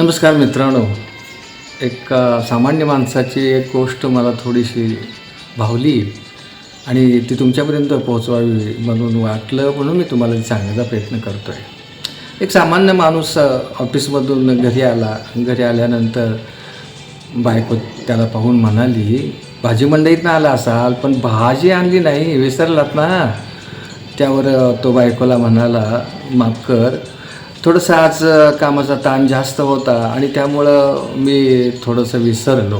नमस्कार मित्रांनो. एक सामान्य माणसाची एक गोष्ट मला थोडीशी भावली आणि ती तुमच्यापर्यंत पोहोचवावी म्हणून वाटलं म्हणून मी तुम्हाला ती सांगण्याचा प्रयत्न करतो आहे एक सामान्य माणूस ऑफिसमधून घरी आला घरी आल्यानंतर बायको त्याला पाहून म्हणाली भाजी मंडईतनं आला असाल पण भाजी आणली नाही विसरलात ना? त्यावर तो बायकोला म्हणाला माफ कर थोडंसं आज कामाचा ताण जास्त होता आणि त्यामुळं मी थोडंसं विसरलो.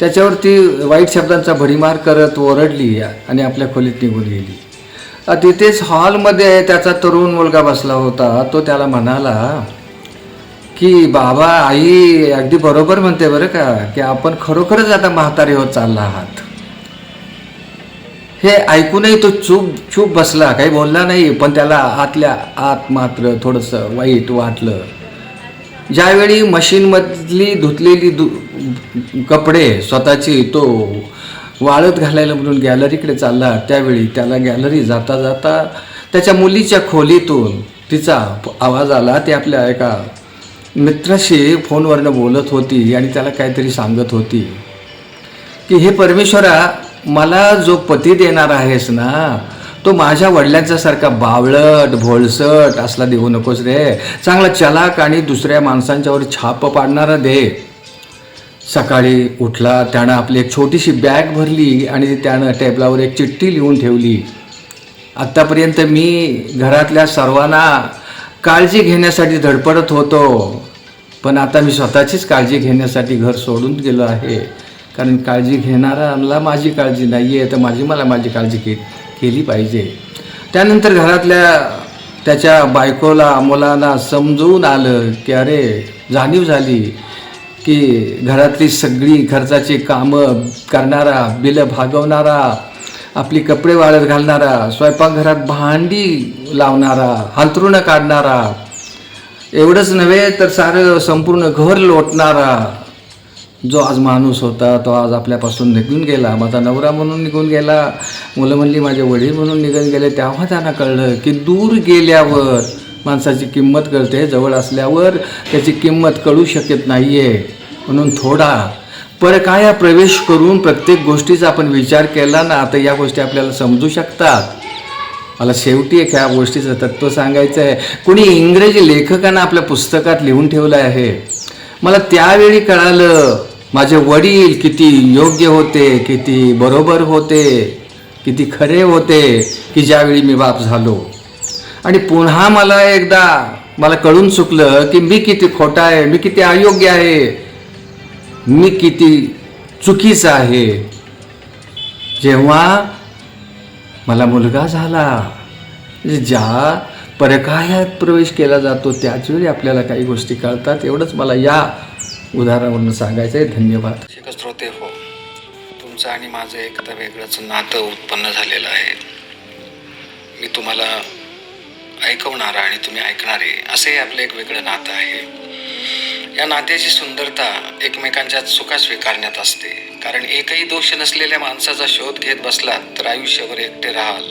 त्याच्यावर ती वाईट शब्दांचा भडीमार करत ओरडली आणि आपल्या खोलीत निघून गेली. तिथेच हॉलमध्ये त्याचा तरुण मुलगा बसला होता. तो त्याला म्हणाला की बाबा आई अगदी बरोबर म्हणते बरं का की आपण खरोखरच आता म्हातारे होत चालला आहात. हे ऐकूनही तो चूप चूप बसला. काही बोलला नाही पण त्याला आतल्या आत मात्र थोडंसं वाईट वाटलं. ज्यावेळी मशीनमधली धुतलेली दु कपडे स्वतःची तो वाळत घालायला म्हणून गॅलरीकडे चालला त्यावेळी त्याला गॅलरी जाता जाता त्याच्या मुलीच्या खोलीतून तिचा आवाज आला. ते आपल्या एका मित्राशी फोनवरनं बोलत होती आणि त्याला काहीतरी सांगत होती की हे परमेश्वरा मला जो पती देणार आहेस ना तो माझ्या वडिलांचा सारखा बावळट भोळसट असला देऊ नकोस रे. चांगला चलाक आणि दुसऱ्या माणसांच्यावर छाप पाडणारा दे. सकाळी उठला त्यानं आपली एक छोटीशी बॅग भरली आणि त्यानं टेबलावर एक चिठ्ठी लिहून ठेवली. आत्तापर्यंत मी घरातल्या सर्वांना काळजी घेण्यासाठी धडपडत होतो पण आता मी स्वतःचीच काळजी घेण्यासाठी घर सोडून गेलो आहे. कारण काळजी घेणाऱ्याला माझी काळजी नाही आहे तर माझी मला माझी काळजी के केली पाहिजे. त्यानंतर घरातल्या त्याच्या बायकोला मुलांना समजून आलं की अरे जाणीव झाली की घरातली सगळी खर्चाची कामं करणारा बिलं भागवणारा आपली कपडे वाळत घालणारा स्वयंपाकघरात भांडी लावणारा हंतरुणं काढणारा एवढंच नव्हे तर सारं संपूर्ण घर लोटणारा जो आज माणूस होता तो आज आपल्यापासून निघून गेला. माझा नवरा म्हणून निघून गेला मुलं म्हणली माझे वडील म्हणून निघून गेले. तेव्हा त्यांना कळलं की दूर गेल्यावर माणसाची किंमत कळते. जवळ असल्यावर त्याची किंमत कळू शकत नाही आहे म्हणून थोडा परकाया प्रवेश करून प्रत्येक गोष्टीचा आपण विचार केला ना तर या गोष्टी आपल्याला समजू शकतात. मला शेवटी एक ह्या गोष्टीचं तत्त्व सांगायचं आहे. कोणी इंग्रजी लेखकानं आपल्या पुस्तकात लिहून ठेवलं आहे? मला त्यावेळी कळालं माझे वडील किती योग्य होते किती बरोबर होते किती खरे होते की ज्यावेळी मी बाप झालो. आणि पुन्हा मला एकदा मला कळून चुकलं की मी किती खोटा आहे मी किती अयोग्य आहे मी किती चुकीचा आहे. जेव्हा मला मुलगा झाला म्हणजे ज्या परकायात प्रवेश केला जातो त्याच वेळी आपल्याला काही गोष्टी कळतात एवढंच मला या उदाहरणावरून सांगायचं आहे धन्यवाद. शिक श्रोते हो. तुमचं आणि माझं एकदा वेगळंच नातं उत्पन्न झालेलं आहे. मी तुम्हाला ऐकवणारा आणि तुम्ही ऐकणारे असे आपलं एक वेगळं नातं आहे. या नात्याची सुंदरता एकमेकांच्या चुका स्वीकारण्यात असते. कारण एकही दोष नसलेल्या माणसाचा शोध घेत बसला तर आयुष्यभर एकटे राहाल.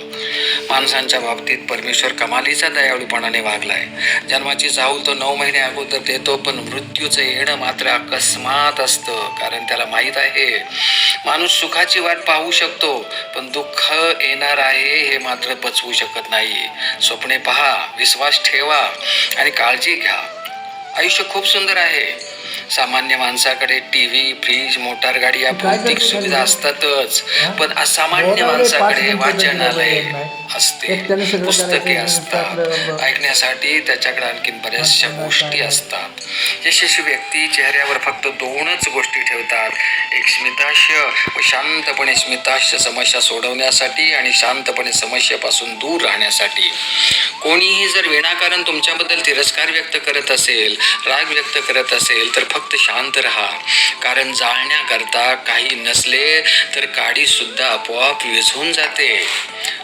माणसांच्या बाबतीत परमेश्वर कमालीचा दयाळूपणाने वागलाय. जन्माची चाहूल तो नऊ महिने अगोदर देतो पण मृत्यूचं येणं मात्र अकस्मात असतं कारण त्याला माहीत आहे माणूस सुखाची वाट पाहू शकतो पण दुःख येणार आहे हे मात्र पचवू शकत नाही. स्वप्ने पहा विश्वास ठेवा आणि काळजी घ्या. आयुष्य खूप सुंदर आहे. सामान्य माणसाकडे टीव्ही फ्रीज मोटार गाडी या भौतिक सुविधा असतातच. पण असामान्य माणसाकडे वाचनालय असते. पुस्तके असतात. ऐकण्यासाठी त्याच्याकडे आणखीन बऱ्याचशा गोष्टी असतात. यशस्वी व्यक्ती चेहऱ्यावर फक्त दोनच गोष्टी ठेवतात. एक स्मिताश्य व शांतपणे स्मिताश्य समस्या सोडवण्यासाठी आणि शांतपणे समस्येपासून दूर राहण्यासाठी. कोणीही जर विनाकारण तुमच्याबद्दल तिरस्कार व्यक्त करत असेल राग व्यक्त करत असेल तर फक्त शांत राहा. कारण जाळण्याकरता काही नसले तर काडी सुद्धा आपोआप विझून जाते.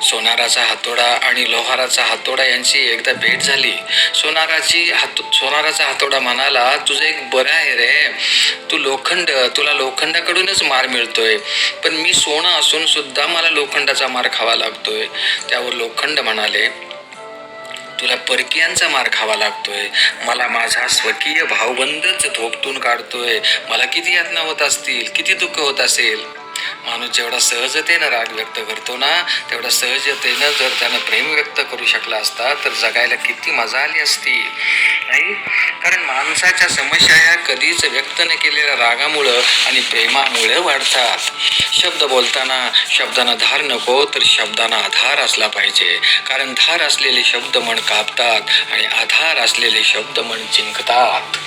सोनाराचा हातोडा आणि लोहाराचा हातोडा यांची एकदा भेट झाली. सोनाराची हात सोनाराचा हातोडा म्हणाला तुझं एक बरं आहे रे. तू लोखंड तुला लोखंडाकडूनच मार मिळतोय. पण मी सोनं असून सुद्धा मला लोखंडाचा मार खावा लागतोय. त्यावर लोखंड म्हणाले तुला परकीयांचा मार खावा लागतोय. मला माझा स्वकीय भावबंधच धोपटून काढतोय. मला किती यातना होत असतील किती दुःख होत असेल? माणूस जेवढा सहजतेनं राग व्यक्त करतो ना तेवढा सहजतेनं जर त्यानं प्रेम व्यक्त करू शकला असता तर जगायला किती मजा आली असती. नाही? कारण माणसाच्या समस्या ह्या कधीच व्यक्त न केलेल्या रागामुळं आणि प्रेमामुळे वाढतात. शब्द बोलताना शब्दांना धार नको तर शब्दांना आधार असला पाहिजे. कारण धार असलेले शब्द मन कापतात आणि आधार असलेले शब्द मन जिंकतात.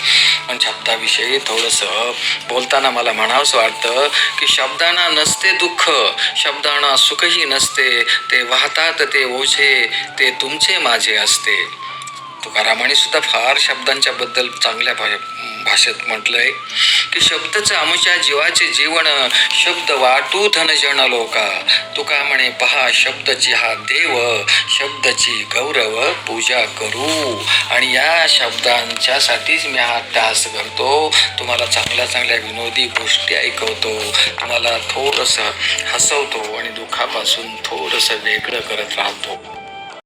पण शब्दाविषयी थोडंसं बोलताना मला म्हणावंसं वाटतं की शब्दांना नसते दुःख शब्दांना सुखही नसते ते वाहतात ते ओझे ते तुमचे माझे असते. तुकारामाने सुद्धा फार शब्दांच्या बद्दल चांगल्या भा- भाषेत म्हटलंय की शब्दच आमच्या जीवाचे जीवन शब्द वाटू धन जन लोका. तुका म्हणे पहा शब्दची हा देव शब्दची गौरव पूजा करू. आणि या शब्दांच्यासाठीच मी हा तास करतो. तुम्हाला चांगल्या चांगल्या विनोदी गोष्टी ऐकवतो. तुम्हाला थोडंसं हसवतो आणि दुःखापासून थोडंसं वेगळं करत राहतो.